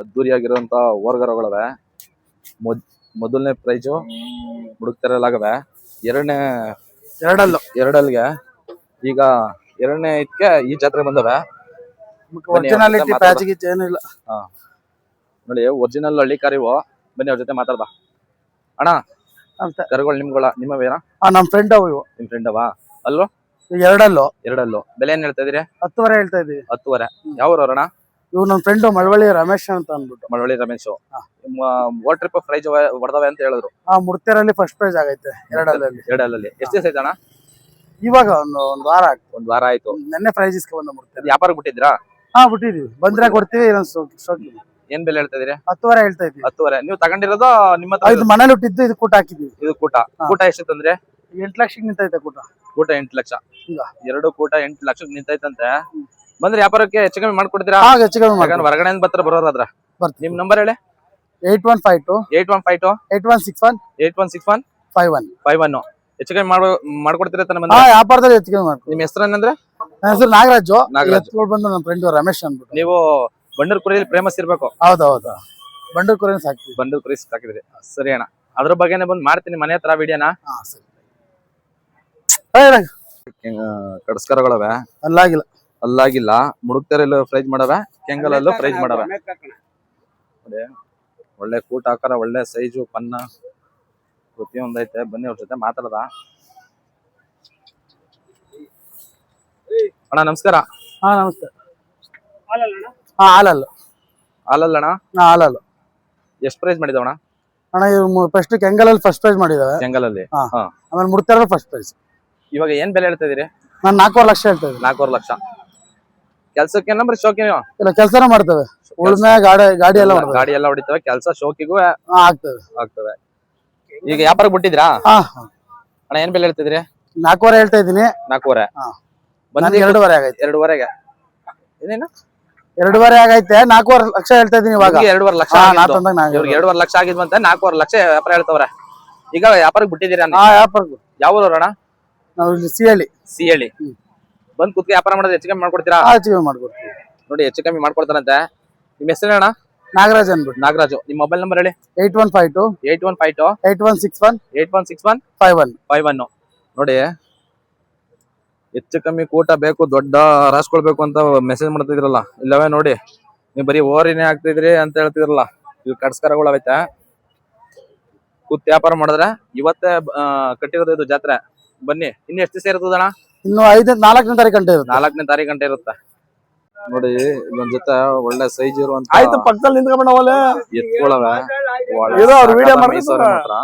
ಅದ್ದೂರಿಯಾಗಿರುವಂತ ಓರ್ಗರಗಳವೆ ಮೊದ್ ಮೊದಲನೇ ಪ್ರೈಜು ಹುಡುಕ್ತಾರಲ್ಲಾಗವೆ ಎರಡನೇ ಎರಡಲ್ಲು. ಎರಡಲ್ಗೆ. ಈಗ ಎರಡನೇ ಇದಕ್ಕೆ ಈ ಜಾತ್ರೆ ಬಂದವೆ. ಒರಿಜಿನಾಲಿಟಿ ಪ್ಯಾಚ್ ಗೀಚ್ ಏನಿಲ್ಲ ನೋಡಿ ಒರಿಜಿನಲ್ ಹಳ್ಳಿ ಕರಿವು. ಬನ್ನಿ ಅವ್ರ ಜೊತೆ ಮಾತಾಡ್ದ ಅಣ್ಣ ಅಂತ ಕರುಗಳು ನಿಮ್ಗಳ ನಿಮ್ಮವೇನ? ನಮ್ ಫ್ರೆಂಡ್ ಅವ ಇವು. ನಿಮ್ ಫ್ರೆಂಡ್ ಅವಾ? ಅಲ್ವೋ ಎರಡಲ್ಲೋ. ಎರಡಲ್ಲೋ. ಎರಡಲ್ಲು ಬೆಲೆ ಏನ್ ಹೇಳ್ತಾ ಇದೀರಿ ಹತ್ತುವರೆ ಹೇಳ್ತಾ ಇದೀವಿ ಹತ್ತುವರೆ. ಯಾವ ಅಣ್ಣ ಇವ್ ನನ್ ಫ್ರೆಂಡ್ ಮಳವಳ್ಳಿ ರಮೇಶ್ ಅಂತ ಅಂದ್ಬಿಟ್ಟು. Malavalli Ramesh. World trip prize ಹೊಡೆದವೆ ಅಂತ ಹೇಳಿದ್ರು. ಆ ಮುಡ್ತೇರಲ್ಲಿ ಫಸ್ಟ್ ಪ್ರೈಸ್ ಆಗೈತೆ ಎರಡಲ್ಲಿ ಎರಡಲ್ಲಿ ಎಷ್ಟು ದಿವಸ ಆಯ್ತಣ್ಣ? ಇವಾಗ ಒಂದು ಒಂದ್ ವಾರ ಒಂದ್ ವಾರ ಆಯ್ತು. ನೆನ್ನೆ ಪ್ರೈಸ್ ಇಸ್ಕೊ ಬಂದ ವ್ಯಾಪಾರ ಬಿಟ್ಟಿದ್ರಾ ಹಾ ಬಿಟ್ಟಿದೀವಿ ಬಂದ್ರೆ ಕೊಡ್ತೀವಿ ಏನೋ ಬೆಲೆ ಹೇಳ್ತಾ ಇದೀರಿ? ಹತ್ತುವರೆ ಹೇಳ್ತಾ ಇದೀವಿ ಹತ್ತುವರೆ. ನೀವು ತಗೊಂಡಿರೋದು ನಿಮ್ಮ ಇದು ಮನೇಲಿ ಹುಟ್ಟಿದ್ದು ಇದು ಕೂಟ ಹಾಕಿದ್ವಿ ಇದು ಕೂಟ. ಕೂಟ ಎಷ್ಟು ತಂದ್ರೆ ಎಂಟ್ ಲಕ್ಷಕ್ಕೆ ನಿಂತೈತೆ ಕೂಟ. ಕೂಟ ಎಂಟ್ ಲಕ್ಷ. ಇಲ್ಲ. ಎರಡು ಕೂಟ ಎಂಟು ಲಕ್ಷಕ್ಕೆ ನಿಂತೈತಂತೆ. ಬಂದ್ರೆ ವ್ಯಾಪಾರಕ್ಕೆ ಹೆಚ್ಚು ಕಮ್ಮಿ ಮಾಡ್ಕೊಡ್ತೀರಾ? ಆಗ ಹೆಚ್ಚು ಕಮ್ಮಿ ಮಾಡ್ಕೊಂಡು ಹೊರಗಡೆಯಿಂದ ಬರ್ತಾರೆ ಬರೋರಾದ್ರ ಬರ್ತೀನಿ ನಿಮ್ ನಂಬರ್ ಹೇಳಿ. Eight one five two. Eight one five two? Eight one six one. Eight one six one? Five one. Five one. ಹೆಚ್ಚು ಕಮ್ಮಿ ಮಾಡ್ ಮಾಡ್ಕೊಡ್ತೀರಾ ತಾನೆ ಬಂದ ವ್ಯಾಪಾರದಲ್ಲಿ ಹೆಚ್ಚು ಕಮ್ಮಿ ಮಾಡ್ಕೊಂಡು ನಿಮ್ ಹೆಸರು ಏನಂದ್ರೆ? ನನ್ನ ಹೆಸರು ನಾಗರಾಜು. ನಾಗರಾಜು. ಎತ್ಕೊಂಡು ಬಂದು ಫ್ರೆಂಡ್ ರಮೇಶ್ ಅಂದ್ಬಿಟ್ಟು. ನೀವು ಬಂಡೂರು ಕುರಿಯಲ್ಲಿ ಫೇಮಸ್ ಇರ್ಬೇಕು. ಹೌದು ಹೌದು ಬಂಡೂರ್ ಕುರಿನ ಸಾಕ್ತೀವಿ. ಬಂಡೂರ್ ಕುರಿ ಸಾಕಿದ್ರಿ. ಸರಿ ಅಣ್ಣ. ಅದ್ರ ಬಗ್ಗೆನೇ ಬಂದು ಮಾಡ್ತೀನಿ ಮನೆ ಹತ್ರ ವಿಡಿಯೋನ. ಕಡಸ್ಕರಗಳವೆ? ಅಲ್ಲಾಗಿಲ್ಲ. ಅಲ್ಲಾಗಿಲ್ಲ. ಮುಡುಕ್ತರಲ್ಲೂ ಫ್ರೈಜ್ ಮಾಡವೆ ಕೆಂಗಲಲ್ಲೂ ಫ್ರೈಜ್ ಮಾಡವೆ. ನೋಡಿ ಒಳ್ಳೆ ಕೂಟ ಆಕಾರ ಒಳ್ಳೆ ಸೈಜು ಪನ್ನ ಪ್ರತಿಯೊಂದೈತೆ ಬನ್ನಿ ಅವ್ರ ಜೊತೆ ಮಾತಾಡದ. ಅಣ್ಣ ನಮಸ್ಕಾರ. ಹಾ ನಮಸ್ತೆ. ಹಾ ಹಾಲಲ್ಲ. ಅಣ್ಣ ಹಾ ಹಾಲಲ್ಲ. ಎಷ್ಟು ಪ್ರೈಸ್ ಮಾಡಿದವಣ ಅಣ್ಣ ಇವ್ ಫಸ್ಟ್ ಕೆಂಗಲಲ್ಲಿ ಫಸ್ಟ್ ಪ್ರೈಸ್ ಮಾಡಿದಾವೆ ಕೆಂಗಲಲ್ಲಿ? ಹಾ. ಹಾ. ಆಮೇಲೆ ಮುಡ್ತಾರ ಫಸ್ಟ್ ಪ್ರೈಸ್ ಇವಾಗ ಏನ್ ಬೆಲೆ ಹೇಳ್ತಾ ಇದೀರಿ ನಾನು ನಾಲ್ಕೂವರೆ ಲಕ್ಷ ಹೇಳ್ತಾ ಇದ್ದೀನಿ. ನಾಲ್ಕೂವರೆ ಲಕ್ಷ. ಕೆಲ್ಸಕ್ಕೆ ನಂಬರ್ ಶೋಕಿ ನೀವು? ಇಲ್ಲ ಕೆಲಸನ ಮಾಡ್ತೇವೆ. ಉಳ್ಮೆ ಗಾಡಿ ಗಾಡಿ ಎಲ್ಲ ಮಾಡ್ತೇವೆ. ಗಾಡಿ ಎಲ್ಲ ಹೊಡಿತವೆ ಕೆಲಸ ಶೋಕಿಗೂ ಆಗ್ತದೆ. ಆಗ್ತವೆ ಈಗ ವ್ಯಾಪಾರ ಬಿಟ್ಟಿದ್ರಾ ಹಾ. ಅಣ್ಣ ಏನ್ ಬೆಲೆ ಹೇಳ್ತಿದ್ರಿ ನಾಲ್ಕೂವರೆ ಹೇಳ್ತಾ ಇದ್ದೀನಿ. ನಾಲ್ಕೂವರೆ. ಬಂದ್ ಎರಡೂವರೆ ಆಗೈತೆ. ಎರಡೂವರೆಗೆ. ಏನೇನು? ಎರಡೂವರೆ ಆಗೈತೆ. ನಾಲ್ಕೂವರೆ ಲಕ್ಷ ಹೇಳ್ತಾ ಇದೀನಿ ಇವಾಗ. ಎರಡೂವರೆ ಲಕ್ಷ ನಾ. ತಂದಾಗ ಇವ್ರಿಗೆ ಎರಡೂವರೆ ಲಕ್ಷ ಆಗಿದ್ವಂತೆ ನಾಲ್ಕೂವರೆ ಲಕ್ಷ ವ್ಯಾಪಾರ ಹೇಳ್ತವ್ರೆ. ಈಗ ವ್ಯಾಪಾರಕ್ಕೆ ಬಿಟ್ಟಿದ್ದೀರಾ ಹಾ ವ್ಯಾಪಾರ ಯಾವ ಅಣ್ಣ? ನಾವು ಇಲ್ಲಿ ಸಿ ಹೇಳಿ ಬಂದ್ ಕುತ್ಕೆ ವ್ಯಾಪಾರ ಮಾಡೋದು ಹೆಚ್ಚು ಕಮ್ಮಿ ಮಾಡ್ಕೊಡ್ತೀರಾ? ಹೆಚ್ಚು ಹೆಚ್ಚಿಗೆ ಮಾಡ್ಕೊಡ್ತೀವಿ. ನೋಡಿ ಹೆಚ್ಚು ಕಮ್ಮಿ ಮಾಡ್ಕೊಡ್ತಾರಂತೆ. ನಿಮ್ಮ ಹೆಸರು ಅಣ್ಣ? ನಾಗರಾಜ್ ಅನ್ಬಿಟ್ಟು. ನಾಗರಾಜು. ನಿಮ್ಮ ಮೊಬೈಲ್ ನಂಬರ್ ಹೇಳಿ. Eight one five two. Eight one five two. Eight one six one. Eight one six one. Five one. Five one. ನೋಡಿ ಹೆಚ್ಚು ಕಮ್ಮಿ ಕೂಟ ಬೇಕು ದೊಡ್ಡ ರಾಸ್ಕೊಳ್ಬೇಕು ಅಂತ ಮೆಸೇಜ್ ಮಾಡ್ತಿದ್ರಲ್ಲ. ಇಲ್ಲವೇ ನೋಡಿ ನೀವು ಬರೀ ಓರಿನೇ ಆಗ್ತಿದ್ರಿ ಅಂತ ಹೇಳ್ತಿದ್ರಲ್ಲ. ಇಲ್ಲಿ ಕಡ್ಸ್ಕರಗಳು ಅವೈತೆ. ಕೂತ್ ವ್ಯಾಪಾರ ಮಾಡಿದ್ರೆ ಇವತ್ತೇ ಕಟ್ಟಿರೋದು ಇದು ಜಾತ್ರೆ. ಬನ್ನಿ ಇನ್ನು ಎಷ್ಟು ದಿವಸ ಇರ್ತದಣ್ಣ? ಇನ್ನು ಐದನೇ ನಾಲ್ಕನೇ ತಾರೀಕು ಗಂಟೆ ಇರುತ್ತೆ. ನಾಲ್ಕನೇ ತಾರೀಕು ಗಂಟೆ ಇರುತ್ತೆ. ನೋಡಿ ಇದೊಂದ್ ಜೊತೆ ಒಳ್ಳೆ ಸೈಜ್ ಇರುವಂತ ಆಯ್ತು ಪಕ್ಕದಲ್ಲಿ ನಿಂತ್ಕೊಂಡ ಒಲೆ ಎತ್ಕೊಳವೆ. ಅವ್ರ ವಿಡಿಯೋ ಮಾಡ್ತಿದ್ದಾರೆ. ಮಾತ್ರ.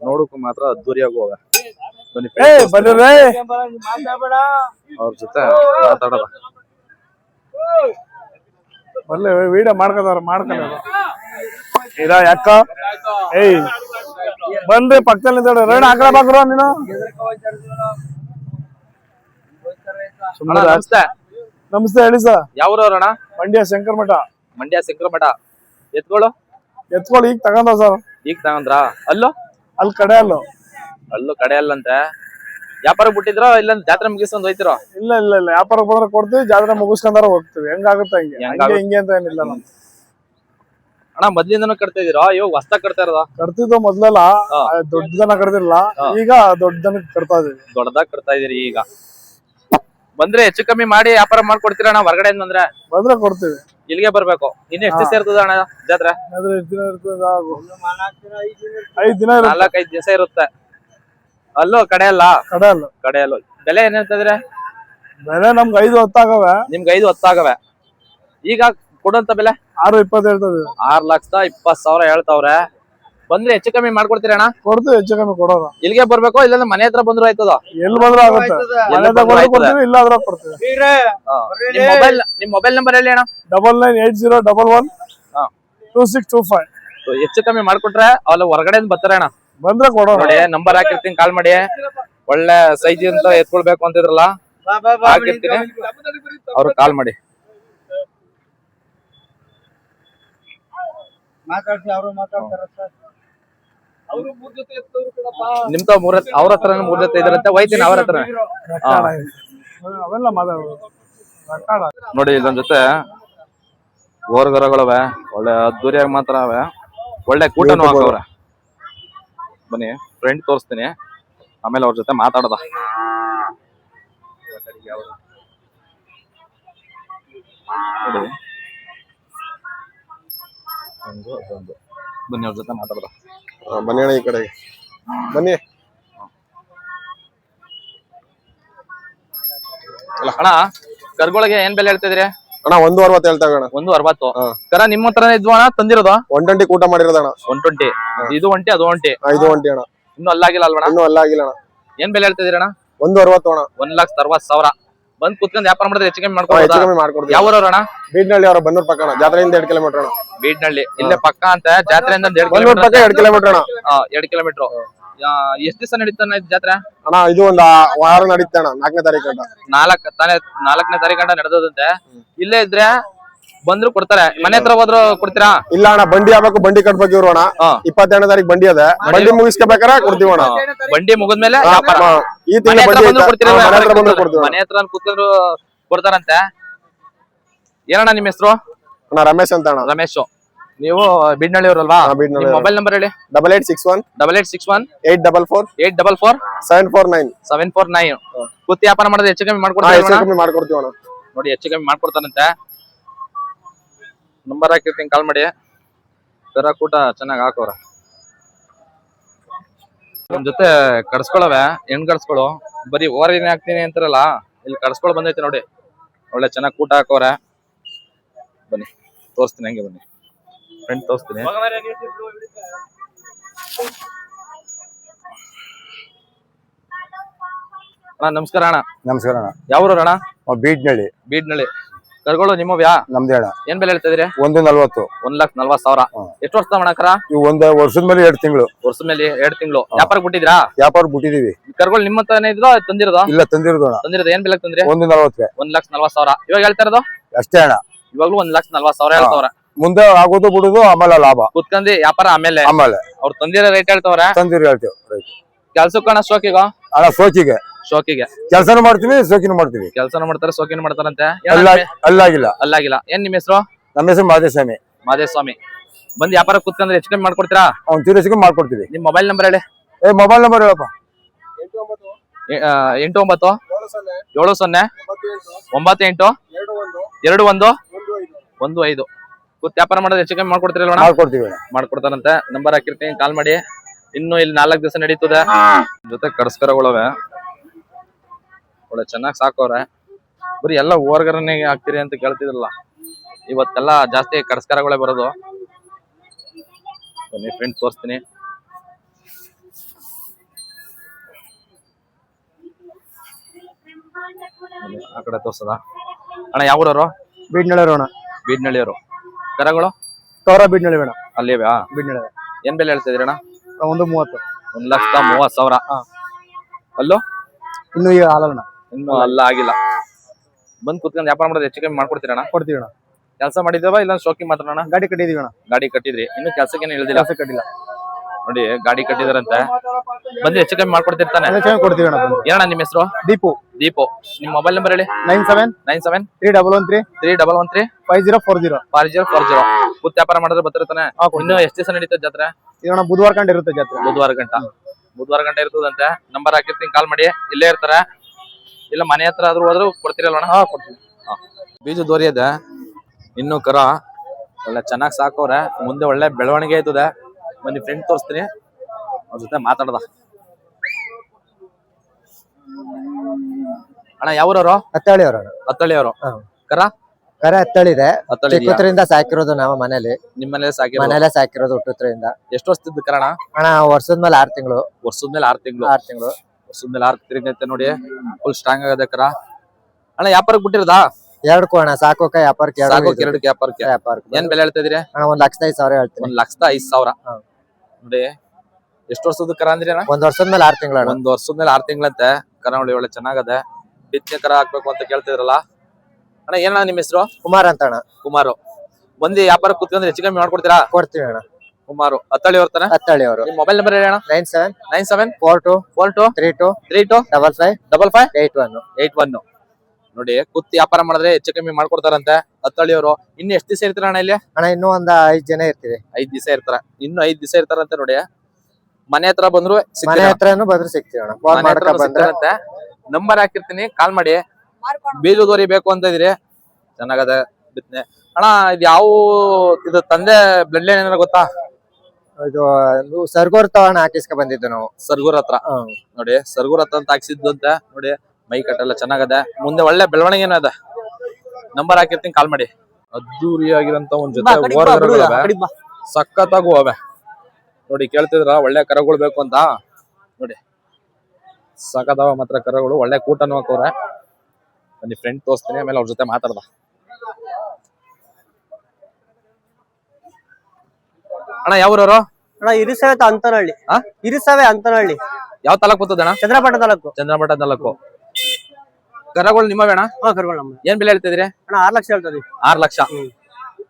ನೋಡಕ್ಕೂ ಮಾತ್ರ ಅದ್ದೂರಿಯಾಗಿ ಹೋಗ ಬನ್ನಿ ಅವ್ರ ಜೊತೆ ಮಾತಾಡಲ್ಲ ಬರ್ಲಿ ವಿಡಿಯೋ ಮಾಡ್ಕೋತಾರ ಮಾಡ್ಕೊಂಡ ಇದ ಯಾಕ? ಏಯ್ ಬಂದ್ರಿ ಪಕ್ಕದಲ್ಲಿ ನಿಂತ ರೇಣ ಆ ಬಾಕ್ರ ನೀನು. ಅಣ್ಣ, ನಮಸ್ತೆ. ನಮಸ್ತೆ ಹೇಳಿ ಸರ್. ಯಾವ್ರವ್ರಣ್ಣ ಮಂಡ್ಯ ಶಂಕರ ಮಠ. ಮಂಡ್ಯ ಶಂಕರಮಠ ಎತ್ಕೊಳ್ಳು ಎತ್ಕೊಳ್ಳಿ ಈಗ ತಗೊಂಡ ಸರ್. ಈಗ ತಗೊಂಡ್ರ? ಅಲ್ಲೋ? ಅಲ್ಲಿ ಕಡೆ ಅಲ್ಲೋ. ಅಲ್ಲೂ ಕಡೆ ಅಲ್ಲಂತೆ. ವ್ಯಾಪಾರ ಬಿಟ್ಟಿದ್ರೋ ಇಲ್ಲ ಜಾತ್ರೆ ಮುಗಿಸ್ಕೊಂಡ್ ಹೋಯ್ತಿರೋ? ಇಲ್ಲ ಇಲ್ಲ ಇಲ್ಲ. ವ್ಯಾಪಾರ ಬಂದ್ರೆ ಕೊಡ್ತೀವಿ ಜಾತ್ರೆ ಮುಗಿಸ್ಕೊಂಡಾರ ಹೋಗ್ತೀವಿ. ಹೆಂಗಾಗುತ್ತೆ ಹಂಗೆ? ಹಂಗೆ ಹೆಂಗಾಗುತ್ತೆ? ಹಿಂಗೆ ಅಂತ ಏನಿಲ್ಲ ಅಣ್ಣ ಮೊದ್ಲಿಂದನೂ ಕಟ್ತಾ ಇದಿರೋ ಇವಾಗ ಹೊಸ್ದಾಗ್ ಕಟ್ತಾ ಇರೋದ? ಕಟ್ತಿದ್ದು ಮೊದ್ಲೆಲ್ಲ ದೊಡ್ಡದನ್ನ ಆ, ದೊಡ್ಡ ದನ ಕಟ್ತಿರ್ಲಿಲ್ಲ ಹಾ. ಈಗ ದೊಡ್ಡದನ್ನ ದನಕ್ಕೆ ಕಟ್ತಾ ಇದೀವಿ. ದೊಡ್ಡದಾಗ್ ಕಟ್ತಾ ಇದೀರಿ ಈಗ. ಬಂದ್ರೆ ಹೆಚ್ಚು ಕಮ್ಮಿ ಮಾಡಿ ವ್ಯಾಪಾರ ಮಾಡ್ಕೊಡ್ತೀರಾ? ನಾವು ಹೊರಗಡೆ ಬಂದ್ರೆ? ಬಂದ್ರೆ ಕೊಡ್ತೀವಿ. ಇಲ್ಲಿಗೆ ಬರ್ಬೇಕು. ಇನ್ನು ಎಷ್ಟು ದಿವಸ ಇರ್ತದ ಅಣ್ಣ ಜಾತ್ರೆ? ಆದ್ರೆ ಎಷ್ಟು ದಿನ ಇರ್ತದೆ ಆಗು. ಐದ್ ದಿನ ದಿವಸ ಇರುತ್ತೆ. ಅಲ್ಲೋ ಕಡೆ ಅಲ್ಲ? ಕಡೆ ಅಲ್ಲ. ಕಡೆ ಅಲ್ಲ. ಬೆಲೆ ಏನಂತಂದ್ರೆ ಬೆಲೆ ನಮ್ಗೆ ಐದು ಹೊತ್ತಾಗವೆ. ನಿಮ್ಗೆ ಐದು ಹೊತ್ತಾಗವೆ. ಈಗ ಕೊಡುವಂತ ಬೆಲೆ? ಆರು ಇಪ್ಪತ್ತು ಹೇಳ್ತದೆ ಆರ್ ಲಕ್ಷದ ಇಪ್ಪತ್ ಸಾವಿರ ಹೇಳ್ತಾವ್ರೆ. ಬಂದ್ರೆ ಹೆಚ್ಚು ಕಮ್ಮಿ ಮಾಡ್ಕೊಡ್ತೀರ ಅಣ್ಣ ಕೊಡ್ತೀವಿ ಹೆಚ್ಚು ಕಮ್ಮಿ ಕೊಡೋಣ ಇಲ್ಲಿಗೆ ಬರ್ಬೇಕು ಇಲ್ಲಾಂದ್ರೆ ಮನೆ ಹತ್ರ ಬಂದ್ರು ಆಯ್ತದ ಎಲ್ಲಿ ಬಂದ್ರು ಆಗುತ್ತೆ. ಕೊಡ್ತೀವಿ ಕೊಡ್ತೀವಿ ನಿಮ್ ಮೊಬೈಲ್ ನಿಮ್ ಮೊಬೈಲ್ ನಂಬರ್ ಹೇಳಿ ಅಣ್ಣ double nine eight zero double one. Two six two five ಹೆಚ್ಚು ಕಮ್ಮಿ ಮಾಡ್ಕೊಟ್ರೆ ಅವ್ಲ ಹೊರಗಡೆ ಬರ್ತಾರೆ ಅಣ್ಣ ಬಂದ್ರೆ ಕೊಡೋಣ ನೋಡಿ ನಂಬರ್ ಹಾಕಿರ್ತೀನಿ ಕಾಲ್ ಮಾಡಿ ಒಳ್ಳೆ ಸೈಜ್ ಅಂತ ಎತ್ಕೊಳ್ಬೇಕು ಅಂತಿದ್ರಲ್ಲ ಹಾಕಿರ್ತೀನಿ ಅವ್ರು ಕಾಲ್ ಮಾಡಿ ನಿಮ್ತ ಮೂರ ಅವ್ರ ಹತ್ರ ಮೂರ್ ಜೊತೆ ಇದ್ರಂತೆ ಹೋಯ್ತೀನಿ ಅವ್ರ ಹತ್ರ ನೋಡಿ ಇದೊಂದ್ ಜೊತೆ ಓರ್ಗರಗಳವೆ ಒಳ್ಳೆ ಅದ್ದೂರಿಯಾಗಿ ಮಾತ್ರ ಅವೆ. ಒಳ್ಳೆ ಕೂಟನು ಹಾಕೋರ ಬನ್ನಿ ಫ್ರೆಂಡ್ ತೋರಿಸ್ತೀನಿ. ಆಮೇಲೆ ಅವ್ರ ಜೊತೆ ಮಾತಾಡದ. ಬನ್ನಿ ಅವ್ರ ಜೊತೆ ಮಾತಾಡದ. ಬನ್ನಿ ಅಣ್ಣ ಈ ಕಡೆ ಬನ್ನಿ. ಅಣ್ಣ ಕರ್ಗಳಿಗೆ ಏನ್ ಬೆಲೆ ಹೇಳ್ತಿದ್ರಿ? ಅಣ್ಣ ಒಂದು ಅರವತ್ತು ಹೇಳ್ತಾ ಅಣ್ಣ. ಒಂದು ಅರವತ್ತು. ಕರ ನಿಮ್ಮ ಹತ್ರನೇ ಇದ್ವು ಅಣ್ಣ ತಂದಿರೋದು? ಒನ್ ಟ್ವೆಂಟಿ ಊಟ ಮಾಡಿರೋದಣ್ಣ ಒನ್ ಟ್ವೆಂಟಿ ಇದು ಒಂಟಿ ಅದು ಒಂಟಿ? ಇದು ಒಂಟಿ ಅಣ್ಣ. ಇನ್ನು ಅಲ್ಲಾಗಿಲ್ಲ ಅಲ್ವಣ್ಣ ಇನ್ನೂ ಅಲ್ಲ ಆಗಿಲ್ಲ ಅಣ್ಣ. ಏನ್ ಬೆಲೆ ಹೇಳ್ತಿದ್ದೀರಣ್ಣ ಒಂದು ಅರವತ್ತು ಅಣ್ಣ. ಒಂದ್ ಲಕ್ಷ ಅರವತ್ ಸಾವಿರ. ಬಂದ್ ಕುತ್ಕೊಂಡ್ ವ್ಯಾಪಾರ ಮಾಡಿದ್ರೆ ಹೆಚ್ಚು ಕಮ್ಮಿ ಹೆಚ್ಚು ಮಾಡ್ಕೊಬೋದಾ ಕಮ್ಮಿ ಮಾಡ್ಕೊಡ್ತೀವಿ. ಯಾವ ಊರವ್ರು ಅಣ್ಣ? ಬೀಡ್ನಳ್ಳಿ ಅವರ ಬನ್ನೂರ್ ಪಕ್ಕ ಅಣ್ಣ. ಜಾತ್ರೆಯಿಂದ ಎರಡ್ ಕಿಲೋಮೀಟರ್ ಅಣ್ಣ. ಬೀಡ್ನಳ್ಳಿ. ಇಲ್ಲೇ ಪಕ್ಕ ಅಂತ ಜಾತ್ರೆಯಿಂದ ಒಂದ್ ಎರಡ್ ಬನ್ನೂರ್ ಪಕ್ಕ ಕಿಲೋಮೀಟರ್ ಎರಡ್ ಕಿಲೋಮೀಟರ್ ಅಣ್ಣ. ಎರಡ್ ಕಿಲೋಮೀಟರ್. ಎಷ್ಟ್ ದಿವಸ ನಡೀತಾನ ಇದು ಜಾತ್ರೆ? ಅಣ್ಣ ಇದು ಒಂದು ವಾರ ನಡೀತಾ ನಾಲ್ಕನೇ ತಾರೀಕು ಅಂತ ನಾಲ್ಕ್ ತಾನೇ ನಾಲ್ಕನೇ ತಾರೀಕು ಗಂಟ ನಡೆದದಂತೆ. ಇಲ್ಲೇ ಇದ್ರೆ ಬಂದ್ರು ಕೊಡ್ತಾರೆ. ಮನೆ ಹತ್ರ ಹೋದ್ರು ಕೊಡ್ತೀರಾ? ಇಲ್ಲ ಅಣ್ಣ ಬಂಡಿ ಆಗ್ಬೇಕು ಬಂಡಿ ಕಟ್ಬೇಕು ಇವ್ರು ಅಣ್ಣ. ಹಾ. ಇಪ್ಪತ್ತೆರಡನೇ ತಾರೀಕು ಬಂಡಿ ಅದ. ಬಂಡಿ ಮುಗಿಸ್ಕೋಬೇಕಾರೆ ಕೊಡ್ತೀವಿ ಅಣ್ಣ. ಬಂಡಿ ಮುಗಿದ್ಮೇಲೆ ಹಾ, ವ್ಯಾಪಾರ ಹಾ. ಈ ಮನೆ ತಿಂಗಳು ಹತ್ರ ಬಂಡಿ ಬಂದ್ರು ಐತೆ. ಕೊಡ್ತೀರಾ ಹಾ, ಮನೆ ಹತ್ರ ಬಂದು ಕೊಡ್ತೀವಿ ಅಣ್ಣ. ಮನೆ ಹತ್ರ ಕೂತ್ಕೊಂಡ್ರು ಕೊಡ್ತಾರಂತೆ. ಏನಣ್ಣ ನಿಮ್ಮ ಹೆಸರು? ಅಣ್ಣ ರಮೇಶ್ ಅಂತ ಅಣ್ಣ. ರಮೇಶ್. ನೀವು ಬಿಡ್ನಳ್ಳಿ ಅವರಲ್ವಾ ಹಾ, ಬೀಡ್ನಳ್ಳಿ ನಿಮ್ಮ ಮೊಬೈಲ್ ನಂಬರ್ ಹೇಳಿ. Double eight six one double eight six one eight double four eight double four seven four nine. Seven four nine. ಕೂತಿ ವ್ಯಾಪಾರ ಮಾಡಿದ್ರೆ ಹೆಚ್ಚು ಕಮ್ಮಿ ಮಾಡ್ಕೊಡ್ತೀವಿ ಅಣ್ಣ. ನೋಡಿ ಹೆಚ್ಚು ಕಮ್ಮಿ ಮಾಡ್ಕೊಡ್ತಾರಂತೆ. ನಂಬರ್ ಹಾಕಿರ್ತೀನಿ ಕಾಲ್ ಮಾಡಿ. ದರ ಕೂಟ ಚೆನ್ನಾಗಿ ಹಾಕೋರ. ನಮ್ಮ ಜೊತೆ ಕಡ್ಸ್ಕೊಳವೆ ಹೆಣ್ ಕಡ್ಸ್ಕೊಳು ಬರೀ ಓರಿನೇ ಹಾಕ್ತೀನಿ ಅಂತಾರಲ್ಲ ಇಲ್ಲಿ ಕಡ್ಸ್ಕೊಳ್ ಬಂದೈತೆ ನೋಡಿ. ಒಳ್ಳೆ ಚೆನ್ನಾಗಿ ಕೂಟ ಹಾಕೋರೆ. ಬನ್ನಿ ತೋರಿಸ್ತೀನಿ ಹಂಗೆ ಬನ್ನಿ. ಫ್ರೆಂಡ್ ತೋರಿಸ್ತೀನಿ. ಅಣ್ಣ ನಮಸ್ಕಾರ ಅಣ್ಣ. ನಮಸ್ಕಾರ ಅಣ್ಣ. ಯಾವ ಅಣ್ಣ? ನಾವು ಬೀಡ್ನಳ್ಳಿ. ಬೀಡ್ನಳ್ಳಿ. ಕರ್ಗಳು ನಿಮ್ಮವ್ಯಾ ನಮ್ದೇ ಅಣ್ಣ ಏನ್ ಬೆಲೆ ಹೇಳ್ತಿದ್ರಿ ಒಂದು ನಲ್ವತ್ತು. ಒಂದ್ ಲಕ್ಷ ನಲ್ವತ್ ಸಾವಿರ. ಎಷ್ಟು ವರ್ಷ ಮಣಕರ? ಇವು ಒಂದ್ ವರ್ಷದ ಮೇಲೆ ಎರಡ್ ತಿಂಗಳು. ವರ್ಷದ ಮೇಲೆ ಎರಡ್ ತಿಂಗಳು. ವ್ಯಾಪಾರ ಬಿಟ್ಟಿದ್ರಾ ವ್ಯಾಪಾರ ಬಿಟ್ಟಿದೀವಿ ಕರ್ಗಳು ನಿಮ್ಮ ಹತ್ರನೇ ಇದ್ರೋ ತಂದಿರೋದು? ಇಲ್ಲ ತಂದಿರೋದು ತಂದಿರೋದು ಏನ್ ಬೆಲೆ ತಂದ್ರಿ? ಒಂದು ನಲ್ವತ್ತು ಒಂದ್ ಲಕ್ಷ ನಲ್ವತ್ ಸಾವಿರ. ಇವಾಗ ಹೇಳ್ತಾ ಇರೋದು? ಅಷ್ಟೇ ಅಣ್ಣ. ಇವಾಗ್ಲೂ ಒಂದ್ ಲಕ್ಷ ನಲ್ವತ್ ಸಾವಿರ ಹೇಳ್ತಾವ್ರ. ಮುಂದೆ ಆಗೋದು ಬಿಡುದು ಆಮೇಲೆ ಲಾಭ. ಕುತ್ಕೊಂಡಿ ವ್ಯಾಪಾರ ಆಮೇಲೆ. ಆಮೇಲೆ. ಅವ್ರು ತಂದಿರೋ ರೇಟ್ ಹೇಳ್ತಾವ್ರ? ತಂದಿರೋ ಹೇಳ್ತೀವಿ. ರೈಟ್ ಕೆಲ್ಸಕ್ಕಣ ಶೋಕಿಗ ಅಣ್ಣ ಸೋಕಿಗೆ. ಶೋಕಿಗೆ ಕೆಲಸನೂ ಮಾಡ್ತೀವಿ ಸೋಕಿನೂ ಮಾಡ್ತೀವಿ. ಕೆಲ್ಸನೂ ಮಾಡ್ತಾರೆ ಸೋಕಿನ ಮಾಡ್ತಾರಂತೆ. ಅಲ್ಲ ಅಲ್ಲಾಗಿಲ್ಲ. ಅಲ್ಲಾಗಿಲ್ಲ. ಏನ್ ನಿಮ್ಮ ಹೆಸರು? ನಮ್ಮ ಹೆಸರು ಮಾದೇಸ್ವಾಮಿ. ಮಾದೇಸ್ವಾಮಿ. ಬಂದ್ ವ್ಯಾಪಾರ ಕುತ್ಕೊಂಡ್ರೆ ಹೆಚ್ಚು ಕಮ್ಮಿ ಮಾಡ್ಕೊಡ್ತೀರಾ? ಅವ್ನು ತೀರಿಸಿಗೆ ಮಾಡ್ಕೊಡ್ತೀವಿ. ನಿಮ್ ಮೊಬೈಲ್ ನಂಬರ್ ಹೇಳಿ. ಏ ಮೊಬೈಲ್ ನಂಬರ್ ಹೇಳಪ್ಪ. ಎ- ಆ, ಎಂಟು ಒಂಬತ್ತು ಏಳು ಸೊನ್ನೆ. ಒಂಬತ್ತು ಎಂಟು ಎರಡು ಒಂದು. ಒಂದು ಐದು. ಕೂತ್ ವ್ಯಾಪಾರ ಮಾಡೋದು ಹೆಚ್ಚು ಕಮ್ಮಿ ಮಾಡ್ಕೊಡ್ತೀರಲ್ವಣ ಮಾಡ್ಕೊಡ್ತೀವಿ ಮಾಡ್ಕೊಡ್ತಾರಂತೆ. ನಂಬರ್ ಹಾಕಿರ್ತೀನಿ ಕಾಲ್ ಮಾಡಿ. ಇನ್ನು ಇಲ್ಲಿ ನಾಲ್ಕು ದಿವಸ ನಡೀತದೆ. ಜೊತೆ ಕಡಸ್ಕರಗಳವೆ ಒಳ್ಳೆ ಚೆನ್ನಾಗಿ ಸಾಕೋರೆ ಬರೀ ಎಲ್ಲ ಓರ್ಗರನೆ ಹಾಕ್ತೀರಿ ಅಂತ ಕೇಳ್ತಿದ್ರಲ್ಲ. ಇವತ್ತೆಲ್ಲ ಜಾಸ್ತಿ ಕಡಸ್ಕರಗಳೇ ಬರೋದು. ಬನ್ನಿ ಫ್ರೆಂಡ್ ತೋರಿಸ್ತೀನಿ. ಆ ಕಡೆ ತೋರ್ಸದ? ಅಣ್ಣ ಯಾವ ಊರವರು? ಬೀಡ್ನಳ್ಳಿಯವರು ಅಣ್ಣ. ಬೀಡ್ನಳ್ಳಿಯವರು. ಕರಗಳು? ಕವರ ಬೀಡ್ನಳ್ಳಿ ಅಣ್ಣ ಅಲ್ಲಿವ್ಯಾ? ಬೀಡ್ನಳ್ಳಿ. ಏನ್ ಬೆಲೆ ಹೇಳ್ತಿದ್ರಿ ಅಣ್ಣ? ಒಂದು ಮೂವತ್ತು. ಒಂದ್ ಲಕ್ಷದ ಮೂವತ್ ಸಾವಿರ. ಅಲ್ಲೋ? ಇನ್ನು ಈಗ ಹಾಲಣ್ಣ ಇನ್ನು ಅಲ್ಲ ಆಗಿಲ್ಲ. ಬಂದ್ ಕುತ್ಕೊಂಡ್ ವ್ಯಾಪಾರ ಮಾಡೋದು ಹೆಚ್ಚು ಕಮ್ಮಿ ಮಾಡ್ಕೊಡ್ತೀರಣ್ಣ ಕೊಡ್ತೀವಿ ಅಣ್ಣ. ಕೆಲಸ ಮಾಡಿದ್ದೇವ ಇಲ್ಲ ಶೋಕಿ ಮಾತ್ರ ಅಣ್ಣ? ಗಾಡಿ ಕಟ್ಟಿದೀವಿ ಅಣ್ಣ. ಗಾಡಿ ಕಟ್ಟಿದ್ರಿ. ಇನ್ನು ಕೆಲ್ಸಕ್ಕೆ ಏನು ಇಳ್ದಿಲ್ಲ ಕೆಲಸ ಕಟ್ಟಿಲ್ಲ. ನೋಡಿ ಗಾಡಿ ಕಟ್ಟಿದಾರಂತೆ. ಬಂದು ಹೆಚ್ಚು ಕಮ್ಮಿ ಮಾಡ್ಕೊಡ್ತಿರ್ತಾನೆ. ಎಲ್ಲ ಚೆನ್ನಾಗಿ ಕೊಡ್ತೀವಿ ಅಣ್ಣ ಬಂದು. ಏನಣ್ಣ ನಿಮ್ಮ ಹೆಸರು? ದೀಪು. ದೀಪು. ನಿಮ್ ಮೊಬೈಲ್ ನಂಬರ್ ಹೇಳಿ? Nine seven nine seven three double one three three double one three five zero four zero. Four zero four zero. ಕುತ್ ವ್ಯಾಪಾರ ಮಾಡಿದ್ರೆ ಬರ್ತಿರ್ತಾನೆ. ಇನ್ನು ಎಷ್ಟು ದಿವಸ ನಡೀತದೆ ಜಾತ್ರೆ? ಬುಧವಾರ ಗಂಟೆ ಇರುತ್ತೆ ಜಾತ್ರೆ. ಬುಧವಾರ ಗಂಟ. ಬುಧವಾರ ಗಂಟೆ ಇರ್ತದಂತೆ. ನಂಬರ್ ಹಾಕಿರ್ತೀನಿ ಕಾಲ್ ಮಾಡಿ. ಇಲ್ಲೇ ಇರ್ತಾರೆ. ಇಲ್ಲ ಮನೆ ಹತ್ರ ಆದ್ರೂ ಹೋದ್ರು ಕೊಡ್ತೀರಲ್ವಣ ಹಾ ಕೊಡ್ತೀವಿ ಬೀಜ ದೋರಿ ಇದೆ. ಇನ್ನು ಕರ. ಒಳ್ಳೆ ಚೆನ್ನಾಗಿ ಸಾಕವ್ರೆ ಮುಂದೆ ಒಳ್ಳೆ ಬೆಳವಣಿಗೆ ಆಯ್ತದೆ. ಬನ್ನಿ ಫ್ರೆಂಡ್ ತೋರಿಸ್ತೀನಿ. ಅವ್ರ ಜೊತೆ ಮಾತಾಡ್ದ. ಅಣ್ಣ ಯಾವ್ರವ್ರು? ಹತ್ತಳಿ ಅವ್ರ. ಹತ್ತಳ್ಳಿಯವರು ಹಾ. ಕರ ಕರೆ ಹತ್ತಳಿ ಇದೆಯಾ? ಚಿಕ್ಕುತ್ರಿಂದ ಸಾಕಿರೋದು ನಾವು ಮನೇಲಿ. ನಿಮ್ಮನೇಲೆ ಸಾಕಿರೋ ಮನೇಲೆ ಸಾಕಿರೋದು ಹುಟ್ಟುತ್ತರಿಂದ ಎಷ್ಟು ವರ್ಷದ ಕರಣ? ಅಣ್ಣ ವರ್ಷದ ಮೇಲೆ ಆರ್ ತಿಂಗಳು. ವರ್ಷದ ಮೇಲೆ ಆರು ತಿಂಗಳು. ಆರ್ ತಿಂಗಳು. ವರ್ಷದ ಮೇಲೆ ಆರು ತಿಂಗಳೈತೆ ನೋಡಿ. ಫುಲ್ ಸ್ಟ್ರಾಂಗ್ ಆಗದ ಕರ. ಅಣ್ಣ ವ್ಯಾಪಾರಕ್ಕೆ ಬಿಟ್ಟಿರದಾ? ಎರಡಕ್ಕೂ ಅಣ್ಣ ಸಾಕೋಕ ವ್ಯಾಪಾರಕ್ಕೆ ಎರಡು ಸಾಕು ಇದು. ಎರಡು ವ್ಯಾಪಾರಕ್ಕೆ. ವ್ಯಾಪಾರಕ್ಕೆ. ಏನ್ ಬೆಲೆ ಹೇಳ್ತಾ ಇದ್ರಿ? ಅಣ್ಣ ಒಂದ್ ಲಕ್ಷದ ಐದು ಸಾವಿರ ಹೇಳ್ತೀನಿ. ಒಂದ್ ಲಕ್ಷದ ಐದ್ ಸಾವಿರ. ಹಾ. ನೋಡಿ ಎಷ್ಟು ವರ್ಷದ ಕರ ಅಂದ್ರಿ ಅಣ್ಣ? ಒಂದ್ ವರ್ಷದ ಮೇಲೆ ಆರ್ ತಿಂಗಳು ಅಣ್ಣ. ಒಂದ್ ವರ್ಷದ ಮೇಲೆ ಆರ್ ತಿಂಗಳಂತೆ. ಕರ ನೋಡಿ ಒಳ್ಳೆ ಚೆನ್ನಾಗದೆ. ಬಿತ್ತನೆ ಕರ ಹಾಕ್ಬೇಕು ಅಂತ ಕೇಳ್ತಿದ್ರಲ್ಲ. ಅಣ್ಣ ಏನಣ್ಣ ನಿಮ್ಮ ಹೆಸರು? ಕುಮಾರ್ ಅಂತ ಅಣ್ಣ ಕುಮಾರು. ಬಂದಿ ವ್ಯಾಪಾರ ಕೂತ್ಕೊಂಡ್ರೆ ಹೆಚ್ಚು ಕಮ್ಮಿ ಮಾಡ್ಕೊಡ್ತೀರಾ? ಕೊಡ್ತೀವಿ ಅಣ್ಣ. ಕುಮಾರು. ಹತ್ತಳ್ಳಿ ಬರ್ತಾನೆ ಹತ್ತಳ್ಳಿ ಅವರು. ನಿಮ್ ಮೊಬೈಲ್ ನಂಬರ್ ಹೇಳಿ ಅಣ್ಣ. Nine seven nine seven? Four two four two? Three two three two? Double five double five? Eight one. Eight one. ನೋಡಿ ಕುತ್ತಿ ವ್ಯಾಪಾರ ಮಾಡಿದ್ರೆ ಹೆಚ್ಚು ಕಮ್ಮಿ ಮಾಡ್ಕೊಡ್ತಾರಂತೆ ಹತ್ತಳಿಯವರು ಇನ್ನು ಎಷ್ಟು ದಿವಸ ಇರ್ತಾರ ಅಣ್ಣ ಇಲ್ಲಿ? ಅಣ್ಣ ಇನ್ನೂ ಒಂದ್ ಐದ್ ಜನ ಇರ್ತೀವಿ. ಐದ್ ದಿವಸ ಇರ್ತಾರ. ಇನ್ನು ಐದ್ ದಿವಸ ಇರ್ತಾರಂತೆ ನೋಡಿ. ಮನೆ ಹತ್ರ ಬಂದ್ರು ಮನೆ ಹತ್ರನು ಬಂದ್ರೆ ಸಿಗ್ತೀವಿ ಅಣ್ಣ. ಫೋನ್ ಮಾಡ್ಕೊಂಡ್ ಬಂದ್ರೆ. ಸಿಗ್ತಾರಂತೆ. ನಂಬರ್ ಹಾಕಿರ್ತೀನಿ. ಕಾಲ್ ಮಾಡಿ. ಬೀಜದೋರಿ ಬೇಕು ಅಂತ ಇದ್ರಿ ಚೆನ್ನಾಗದ ಬಿತ್ತನೆ ಅಣ್ಣ ಇದು ಯಾವ ಇದು ತಂದೆ ಬ್ಲಡ್ ಲೈನ್ ಏನಾರ ಗೊತ್ತಾ? ಇದು ಸರ್ಗೂರ್ ತಗೊಂಡ್ ಹಾಕಿಸ್ಕೊ ಬಂದಿದ್ದು ನಾವು. ಸರ್ಗೂರ್ ಹತ್ರ? ನೋಡಿ ಸರ್ಗೂರ್ ಹತ್ರ ಅಂತ ಹಾಕ್ಸಿದ್ದು ಅಂತ ನೋಡಿ ಮೈ ಕಟ್ಟೆಲ್ಲ ಚೆನ್ನಾಗದೆ. ಮುಂದೆ ಒಳ್ಳೆ ಬೆಳವಣಿಗೆ ಅದ ನಂಬರ್ ಹಾಕಿರ್ತೀನಿ ಕಾಲ್ ಮಾಡಿ. ಅದ್ದೂರಿಯಾಗಿರಂತ ಒಂದ್ ಜೊತೆ ಸಖತ್ತಾಗೂ ಅವೆ ನೋಡಿ ಕೇಳ್ತಿದ್ರ ಒಳ್ಳೆ ಕರಗಳು ಬೇಕು ಅಂತ? ನೋಡಿ ಸಖತ್ತಾವ ಮಾತ್ರ ಕರಗಳು ಒಳ್ಳೆ ಕೂಟನು ಹಾಕವ್ರೆ. ಬನ್ನಿ ಫ್ರೆಂಡ್ ತೋರಿಸ್ತೀನಿ ಆಮೇಲೆ ಅವ್ರ ಜೊತೆ ಮಾತಾಡ್ದ. ಅಣ್ಣ ಯಾವ್ರವ್ರು ಅಣ್ಣ ಇರಿಸವೆ ಅಂತನಹಳ್ಳಿ ಆ? ಇರಿಸವೆ ಅಂತನಹಳ್ಳಿ ಯಾವ ತಾಲೂಕ್ ಬರ್ತದೆ ಅಣ್ಣ? ಚಂದ್ರಪಟ್ಟ ತಾಲೂಕು. ಚಂದ್ರಮಠ ತಾಲೂಕು. ಕರಗಳು ನಿಮ್ಮವೇ ಅಣ್ಣ? ಹಾ ಏನ್ ಬೆಲೆ ಹೇಳ್ತಿದ್ರಿ ಅಣ್ಣ ಆರ್ ಲಕ್ಷ ಹೇಳ್ತದೆ ಆರ್ ಲಕ್ಷ.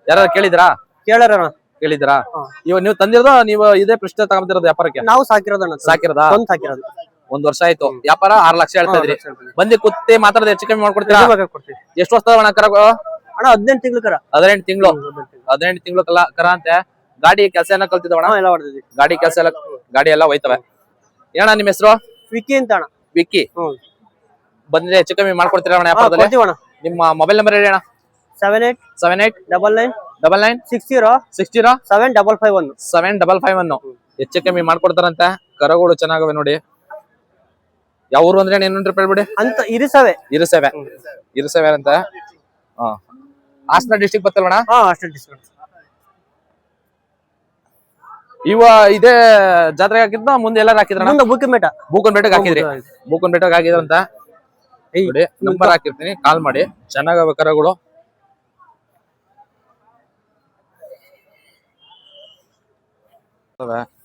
ಯಾರು ಕೇಳಿದ್ರಾ ಕೇಳರ ಕೇಳಿದ್ರಾ ಹಾ. ಇವಾಗ ನೀವು ತಂದಿರೋದು ನೀವು ಇದೇ ಪ್ರಶ್ನೆ ತಗೊಂಡಿರೋದು ವ್ಯಾಪಾರಕ್ಕೆ? ನಾವು ಸಾಕಿರೋದಣ್ಣ ಸಾಕಿರೋದ? ಸ್ವಂತ ಸಾಕಿರೋದು ಒಂದ್ ವರ್ಷ ಆಯ್ತು. ವ್ಯಾಪಾರ ಆರ್ ಲಕ್ಷ ಹೇಳ್ತಾ ಇದ್ರಿ. ಬಂದಿ ಕುತ್ತೆ ಮಾತ್ರ ಹೆಚ್ಚು ಕಮ್ಮಿ ಮಾಡ್ಕೊಡ್ತೀರಾ? ಎಷ್ಟು ವರ್ಷ ಅಣ್ಣ ಕರಗಳು ಅಣ್ಣ ಹದಿನೆಂಟು ತಿಂಗಳು ಕರ. ಹದಿನೆಂಟು ತಿಂಗಳು. ಹದಿನೆಂಟು ತಿಂಗಳು. ಕಲ ಕರ ಅಂತೆ. ಗಾಡಿ ಕೆಲಸ ಏನ ಕಲ್ತಿದವಣ ಹಾ ಎಲ್ಲ ಹೊಡೆದಿದ್ವಿ ಗಾಡಿ ಕೆಲಸ ಎಲ್ಲ ಗಾಡಿ ಎಲ್ಲ ಹೋಯ್ತವೆ. ಏನಣ್ಣ ನಿಮ್ಮ ಹೆಸರು? ವಿಕ್ಕಿ ಅಂತ ಅಣ್ಣ. ವಿಕ್ಕಿ. ಬಂದ್ರೆ ಹೆಚ್ಚು ಕಮ್ಮಿ ಮಾಡ್ಕೊಡ್ತೀರಾ ಅಣ್ಣ ವ್ಯಾಪಾರದಲ್ಲಿ? ನಿಮ್ಮ ಮೊಬೈಲ್ ನಂಬರ್ ಹೇಳಿ ಅಣ್ಣ. Seven eight seven eight double nine double nine six zero six zero seven double five one. Seven double five one. ಹೆಚ್ಚು ಕಮ್ಮಿ ಮಾಡ್ಕೊಡ್ತಾರಂತೆ. ಕರಗಳು ಚೆನ್ನಾಗವೆ ನೋಡಿ. ಯಾವ ಊರು ಅಂದ್ರೆ ರೂಪಾಯಿ ಹೇಳ್ಬಿಡಿ ಅಂತ ಇರಿಸವೆ. ಇರಿಸವೆ. ಇರಿಸವೆ ಅಂತ? ಹಾ. ಹಾಸನ ಡಿಸ್ಟಿಕ್ ಹಾ ಡಿಸ್ಕೌಂಟ್ ಇವ ಇದೇ ಜಾತ್ರೆಗೆ ಹಾಕಿದ್ನ? ಮುಂದೆ ಎಲ್ಲಾರು ಹಾಕಿದ್ರಣ್ಣ? ಮುಂದೆ ಬುಕ್ಕಿ ಮೇಟ ಬೂಕನ್ ಬೆಟ್ಟಕ್ಕೆ ಹಾಕಿದ್ರಿ. ಬೂಕನ್ ಬೆಟ್ಟಕ್ಕೆ ಹಾಕಿದ್ರಂತ? ನೋಡಿ ನಂಬರ್ ಹಾಕಿರ್ತೀನಿ. ಕಾಲ್ ಮಾಡಿ. ಚೆನ್ನಾಗ ಕರಗಳು.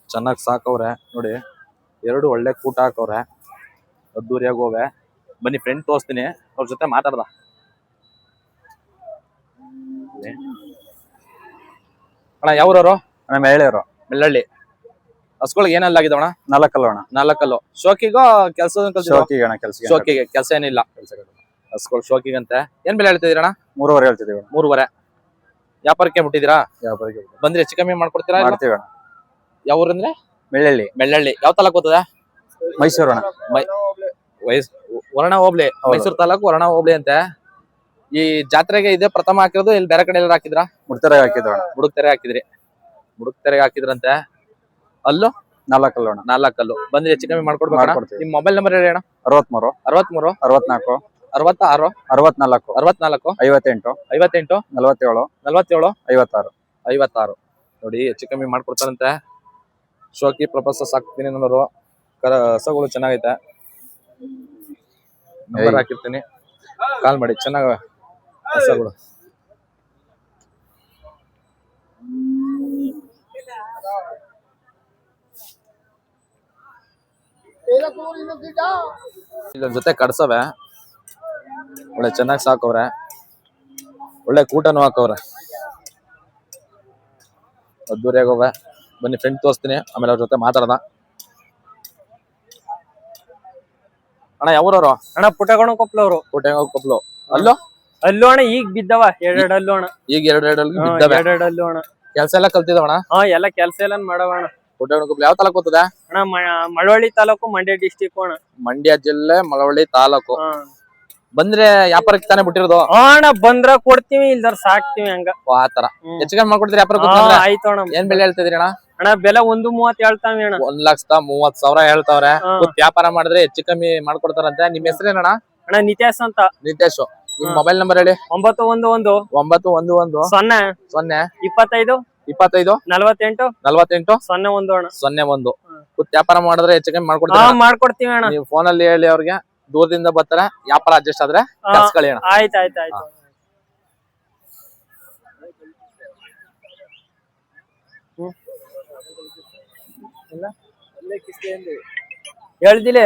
ಚೆನ್ನಾಗ್ ಸಾಕವ್ರೆ. ನೋಡಿ ಎರಡು ಒಳ್ಳೆ ಕೂಟ ಹಾಕವ್ರೆ. ಅದ್ದೂರಿಯಾಗಿ ಹೋವೆ ಬನ್ನಿ ಫ್ರೆಂಡ್ ತೋರಿಸ್ತೀನಿ. ಅವ್ರ ಜೊತೆ ಮಾತಾಡ್ದ. ಅಣ್ಣ ಯಾವ್ರವ್ರು? ಅಣ್ಣ ಮಹಿಳೆಯರು ಮೆಳ್ಳಳ್ಳಿ. ಹಸ್ಗಳಿಗೆ ಏನೆಲ್ಲ ಅಣ್ಣ? ನಾಲ್ಕಲ್ಲ ಅಣ್ಣ. ನಾಲ್ಕಲ್ಲು ಶೋಕಿಗೋ ಕೆಲಸ ಶೋಕಿಗೆ ಅಣ್ಣ ಕೆಲಸ ಶೋಕಿಗೆ ಕೆಲಸ ಏನಿಲ್ಲ. ಹಸ್ಗಳು ಶೋಕಿಗಂತೆ. ಏನ್ ಬೆಲೆ ಹೇಳ್ತಿದ್ದೀರಣ್ಣ? ಮೂರುವರೆ ಹೇಳ್ತಿದೀವಿ ಅಣ್ಣ. ಮೂರುವರೆ. ವ್ಯಾಪಾರಕ್ಕೆ ಬಿಟ್ಟಿದ್ದೀರಾ? ವ್ಯಾಪಾರಕ್ಕೆ ಬಂದ್ರೆ ಹೆಚ್ಚು ಕಮ್ಮಿ ಮಾಡ್ಕೊಡ್ತೀರಾ? ಮಾಡ್ತೀವಿ ಅಣ್ಣ. ಯಾವ ಊರಂದ್ರೆ ಮೆಳ್ಳಳ್ಳಿ. ಮೆಳ್ಳಳ್ಳಿ. ಯಾವ ತಾಲೂಕು ಹೋಗ್ತದೆ ಮೈಸೂರು ಅಣ್ಣ. ವಯಸ್ ವರ್ಣ ಹೋಬ್ಳಿ ಮೈಸೂರು ತಾಲೂಕು ವರ್ಣ ಹೋಬ್ಳಿ ಅಂತೆ. ಈ ಜಾತ್ರೆಗೆ ಇದೆ ಪ್ರಥಮ ಹಾಕಿರೋದು ಇಲ್ಲಿ ಬೇರೆ ಕಡೆ ಎಲ್ಲ ಹಾಕಿದ್ರಾ ಮುಡ್ತಾರೆ ಹಾಕಿದ್ರ ಮುಡುಕ್ತೆರೆ ಹಾಕಿದ್ರಿ. ಮುಡುಕ್ತೆರೆಗೆ ಹಾಕಿದ್ರಂತೆ. ಅಲ್ಲೂ? ನಾಲ್ಕಲ್ಲ ಅಣ್ಣ. ನಾಲ್ಕಲ್ಲು. ಬಂದ್ರೆ ಹೆಚ್ಚು ಕಮ್ಮಿ ಮಾಡ್ಕೊಡ್ಬೇಕು ನಿಮ್ ಮೊಬೈಲ್ ನಂಬರ್ ಹೇಳಿ ಅಣ್ಣ. ಅರವತ್ಮೂರು. ಅರವತ್ಮೂರು. ಅರವತ್ನಾಲ್ಕು. ಅರವತ್ತಾರು. ಅರವತ್ನಾಲ್ಕು. ಅರವತ್ನಾಲ್ಕು. ಐವತ್ತೆಂಟು. ಐವತ್ತೆಂಟು. ನಲವತ್ತೇಳು. ನಲವತ್ತೇಳು. ಐವತ್ತಾರು. ಐವತ್ತಾರು. ನೋಡಿ ಹೆಚ್ಚು ಕಮ್ಮಿ ಮಾಡ್ಕೊಡ್ತಾರಂತೆ. ಶೋಕಿ ಪ್ರಪಸ ಸಾಕ್ತೀನಿ ಅನ್ನೋರು. ಕರ ಹಸಗಳು ಚೆನ್ನಾಗೈತೆ. ನಂಬರ್ ಹಾಕಿರ್ತೀನಿ. ಕಾಲ್ ಮಾಡಿ. ಚೆನ್ನಾಗ ಹಸಗಳು ಇದ್ರ ಜೊತೆ ಕಡ್ಸವೆ ಒಳ್ಳೆ ಚೆನ್ನಾಗಿ ಸಾಕವ್ರೆ. ಒಳ್ಳೆ ಕೂಟನು ಹಾಕವ್ರೆ. ಅದ್ದೂರಿಯಾಗವೆ ಬನ್ನಿ ಫ್ರೆಂಡ್ ತೋರಿಸ್ತೀನಿ. ಆಮೇಲೆ ಅವ್ರ ಜೊತೆ ಮಾತಾಡ್ದ ಅಣ್ಣ ಯಾವ್ರವ್ರು? ಅಣ್ಣ ಪುಟಗಣ ಅವರು ಪುಟಗೋಣ ಕೊಪ್ಲು ಅಲ್ಲೋ? ಅಲ್ಲೂ ಅಣ್ಣ ಈಗ ಬಿದ್ದವ ಎರಡ್ ಅಲ್ಲೂ ಅಣ್ಣ. ಈಗ ಎರಡು ಎರಡು ಬಿದ್ದವೆ? ಎರಡೆರಡು ಅಲ್ಲೂ ಅಣ್ಣ. ಕೆಲಸ ಎಲ್ಲ ಕಲ್ತಿದವಣ ಹಾ ಎಲ್ಲ ಕೆಲಸ ಎಲ್ಲ ಮಾಡವ ಅಣ್ಣ. ಕೊಪ್ಪಲ ಕೊಪ್ಲು ಯಾವ ತಾಲೂಕು ಹೋಗ್ತದ ಅಣ್ಣ ಮಳವಳ್ಳಿ ತಾಲೂಕು ಮಂಡ್ಯ ಡಿಸ್ಟಿಕ್ ಅಣ್ಣ. ಮಂಡ್ಯ ಜಿಲ್ಲೆ ಮಳವಳ್ಳಿ ತಾಲೂಕು. ಬಂದ್ರೆ ವ್ಯಾಪಾರಕ್ಕೆ ತಾನೇ ಬಿಟ್ಟಿರೋದು? ಅಣ್ಣ ಬಂದ್ರ ಕೊಡ್ತೀವಿ ಇಲ್ದಾರ ಸಾಕ್ತಿವಿ ಹಂಗ. ಆತರ. ಹೆಚ್ಚು ಕಮ್ಮಿ ಮಾಡ್ಕೊಡ್ತೀರಿ ವ್ಯಾಪಾರ ಅಣ್ಣ. ಏನ್ ಬೆಲೆ ಹೇಳ್ತಿದ್ರಿ ಅಣ್ಣ? ಅಣ್ಣ ಬೆಲೆ ಒಂದು ಮೂವತ್ ಹೇಳ್ತಾವೆ ಅಣ್ಣ. ಒಂದ್ ಲಕ್ಷದ ಮೂವತ್ ಸಾವಿರ ಹೇಳ್ತಾವ್ರೆ. ವ್ಯಾಪಾರ ಮಾಡಿದ್ರೆ ಹೆಚ್ಚು ಕಮ್ಮಿ ಮಾಡ್ಕೊಡ್ತಾರಂತೆ. ನಿಮ್ ಹೆಸರೇನಣ್ಣ ಅಣ್ಣ? ನಿತೇಶ್ ಅಂತ. ನಿತೇಶ್. ನಿಮ್ ಮೊಬೈಲ್ ನಂಬರ್ ಹೇಳಿ. ಒಂಬತ್ತು ಒಂದು ಒಂದು. ಒಂಬತ್ತು ಒಂದು ಒಂದು. ಸೊನ್ನೆ. ಸೊನ್ನೆ. ಇಪ್ಪತ್ತೈದು. ಇಪ್ಪತ್ತೈದು. ನಲ್ವತ್ತೆಂಟು. ನಲ್ವತ್ತೆಂಟು. ಸೊನ್ನೆ ಒಂದು ಅಣ್ಣ. ಸೊನ್ನೆ ಒಂದು. ವ್ಯಾಪಾರ ಮಾಡಿದ್ರೆ ಹೆಚ್ಚು ಕಮ್ಮಿ ಮಾಡ್ಕೊಡ್ತಾರೆ? ಮಾಡ್ಕೊಡ್ತೀವಿ ಅಣ್ಣ. ನೀವು ಫೋನ್ ಅಲ್ಲಿ ಹೇಳಿ ಅವ್ರಿಗೆ. ದೂರದಿಂದ ಬರ್ತಾರೆ. ವ್ಯಾಪಾರ ಅಡ್ಜಸ್ಟ್ ಆದ್ರೆ ಕಳ್ಸ್ಕೊಳ್ಳಿ ಅಣ್ಣ. ಆಯ್ತ್ ಆಯ್ತ್ ಆಯ್ತು. ಇಲ್ಲ? ಹೇಳ್ದಿಲೆ?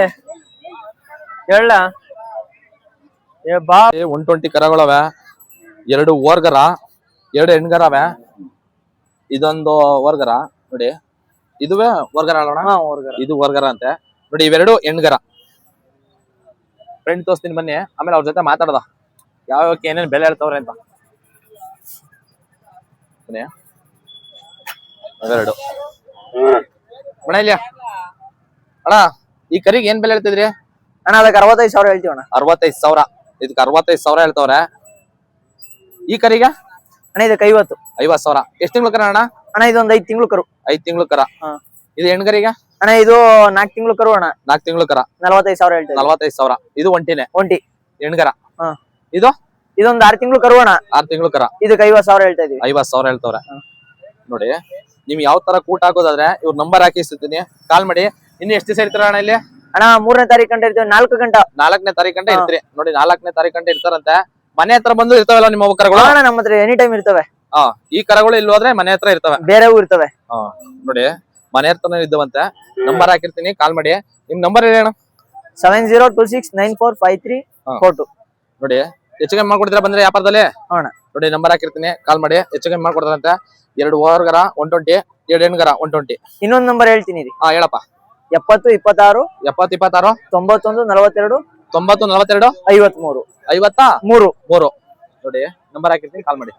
ಹೇಳ. ಏ ಬಾ. ಒನ್ ಟ್ವೆಂಟಿ ಕರಗಳವೆ. ಎರಡು ಓರ್ಗರ ಎರಡು ಹೆಣ್ಗರ ಅವೆ ಇದೊಂದು ವರ್ಗರ ನೋಡಿ. ಇದುವೇ ವರ್ಗರ ಅಲ್ಲೋಣ ಇದು ವರ್ಗರ ಅಂತೆ. ನೋಡಿ ಇವೆರಡು ಹೆಣ್ಗರ. ಫ್ರೆಂಡ್ ತೋರಿಸ್ತೀನಿ ಬನ್ನಿ. ಆಮೇಲೆ ಅವ್ರ ಜೊತೆ ಮಾತಾಡ್ದ? ಯಾವ್ಯಾವಕ್ಕೆ ಏನೇನು ಬೆಲೆ ಇರ್ತವ್ರೆ ಅಂತ. ಹಾಕಿರ್ತೀನಿ ಅವೆರಡು. ಅಣ್ಣ ಇಲ್ಲಿ ಅಣ್ಣ ಈ ಕರಿಗೆ ಏನ್ ಬೆಲೆ ಹೇಳ್ತಿದ್ರಿ? ಅಣ್ಣ ಅದಕ್ಕೆ ಅರವತ್ತೈದು ಸಾವಿರ ಹೇಳ್ತೀವಿ ಅಣ್ಣ. ಅರವತ್ತೈದು ಸಾವಿರ. ಇದಕ್ಕೆ ಅರವತ್ತೈದು ಸಾವಿರ ಹೇಳ್ತವ್ರೆ. ಈ ಕರಿಗೆ? ಅಣ್ಣ ಇದಕ್ಕೆ ಐವತ್ತು. ಐವತ್ ಸಾವಿರ. ಎಷ್ಟ್ ತಿಂಗಳು ಕರ ಅಣ್ಣ? ಅಣ್ಣ ಇದೊಂದು ಐದು ತಿಂಗಳು ಕರು. ಐದ್ ತಿಂಗಳು ಕರ. ಇದು ಇದು ಹೆಣ್ಗರಿಗೆ ಅಣ್ಣ ಇದು ನಾಲ್ಕು ತಿಂಗಳು ಕರು ಅಣ್ಣ. ನಾಲ್ಕು ತಿಂಗಳು ಕರ. ನಲವತ್ತೈದು ಸಾವಿರ ಹೇಳ್ತೀವಿ. ನಲವತ್ತೈದು ಸಾವಿರ. ಇದು ಒಂಟಿನೇ? ಒಂಟಿ. ಹೆಣ್ಗರ ಹಾ. ಇದು? ಇದೊಂದು ಆರು ತಿಂಗಳು ಕರು ಅಣ್ಣ. ಆರ್ ತಿಂಗಳು ಕರ. ಇದಕ್ಕೆ ಐವತ್ ಸಾವಿರ ಹೇಳ್ತಾ ಇದೀವಿ. ಐವತ್ ಸಾವಿರ ಹೇಳ್ತವ್ರೆ. ನೋಡಿ. ನಿಮ್ ಯಾವ ತರ ಕೂಟ ಹಾಕೋದಾದ್ರೆ ಇವ್ರ ನಂಬರ್ ಹಾಕಿಸ್ತೀನಿ ಕಾಲ್ ಮಾಡಿ. ಇನ್ನು ಎಷ್ಟು ದಿವಸ ಇರ್ತಾರ ಅಣ್ಣ ಇಲ್ಲಿ? ಅಣ್ಣ ಮೂರನೇ ತಾರೀಕು ಗಂಟೆ ಇರ್ತೀವಿ. ನಾಲ್ಕು ಗಂಟೆ. ನಾಲ್ಕನೇ ತಾರೀಕು ಗಂಟೆ ಇರ್ತೀರಿ. ನೋಡಿ ನಾಲ್ಕನೇ ತಾರೀಕು ಗಂಟೆ ಇರ್ತಾರಂತೆ. ಮನೆ ಹತ್ರ ಬಂದು ಇರ್ತಾವಲ್ಲ ನಿಮ್ಮ ಕರಗಳು? ಅಣ್ಣ ನಮ್ಮ ಹತ್ರ ಎನಿ ಟೈಮ್ ಇರ್ತವೆ. ಹಾ ಈ ಕರಗಳು ಇಲ್ಲಿ ಹೋದ್ರೆ ಮನೆ ಹತ್ರ ಇರ್ತವೆ. ಬೇರೆವು ಇರ್ತವೆ. ಹಾ ನೋಡಿ ಮನೆ ಹತ್ರನೇ ಇದ್ದವಂತೆ. ನಂಬರ್ ಹಾಕಿರ್ತೀನಿ ಕಾಲ್ ಮಾಡಿ. ನಿಮ್ ನಂಬರ್ ಇದೆ ಅಣ್ಣ. Seven zero two six nine four five three. Four two ನೋಡಿ ಹೆಚ್ಚು ಕಮ್ಮಿ ಮಾಡ್ಕೊಡ್ತೀರಾ ಬಂದ್ರೆ ವ್ಯಾಪಾರದಲ್ಲಿ. ನೋಡಿ ನಂಬರ್ ಹಾಕಿರ್ತೀನಿ ಕಾಲ್ ಮಾಡಿ. ಹೆಚ್ಚು ಕಮ್ಮಿ ಮಾಡ್ಕೊಡ್ತಾರಂತೆ ಎರಡು ಓವರ್ಗರ ಒನ್ ಟ್ವೆಂಟಿ ಎರಡು ಹೆಣ್ಗರ ಒನ್ ಟ್ವೆಂಟಿ ಇನ್ನೊಂದು ನಂಬರ್ ಹೇಳ್ತೀನಿ ರೀ. ಹಾ ಹೇಳಪ್ಪ. ಎಪ್ಪತ್ತು ಇಪ್ಪತ್ತಾರು ಎಪ್ಪತ್ತು ಇಪ್ಪತ್ತಾರು ತೊಂಬತ್ತೊಂದು ನಲವತ್ತೆರಡು ತೊಂಬತ್ತು ನಲವತ್ತೆರಡು ಐವತ್ಮೂರು. ಐವತ್ತ? ಮೂರು. ಮೂರು. ನೋಡಿ ನಂಬರ್ ಹಾಕಿರ್ತೀನಿ ಕಾಲ್ ಮಾಡಿ.